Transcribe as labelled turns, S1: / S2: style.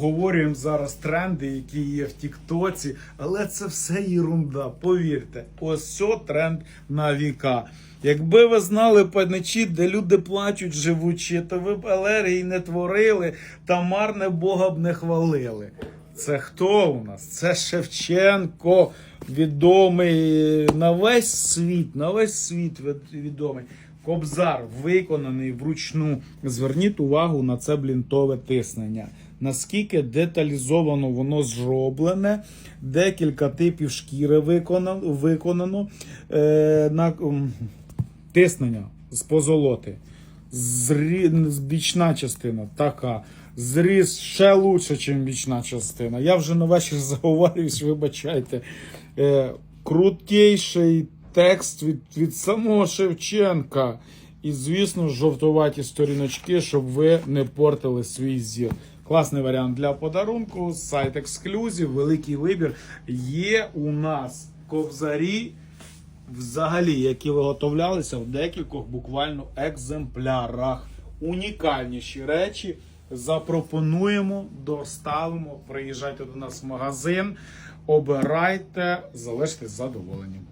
S1: обговорюємо зараз тренди, які є в Тіктоці, але це все єрунда. Повірте, ось це тренд на віка. Якби ви знали паничі, де люди плачуть живучи, то ви б алергії не творили та марне Бога б не хвалили. Це хто у нас? Це Шевченко, відомий на весь світ, на весь світ відомий. Кобзар виконаний вручну. Зверніть увагу на це блінтове тиснення. Наскільки деталізовано воно зроблене, декілька типів шкіри виконано, виконано е, на м, тиснення з позолоти. Зрі... Бічна частина така. Зріз ще лучше, ніж бічна частина. Я вже на вечір заговорююсь, вибачайте. Е, крутейший текст від, від самого Шевченка. І, звісно, жовтуваті сторіночки, щоб ви не портили свій зір. Класний варіант для подарунку. Сайт ексклюзів, великий вибір. Є у нас ковзарі взагалі, які виготовлялися в декількох буквально екземплярах. Унікальніші речі запропонуємо, доставимо. Приїжджайте до нас в магазин, обирайте, залиште задоволенням.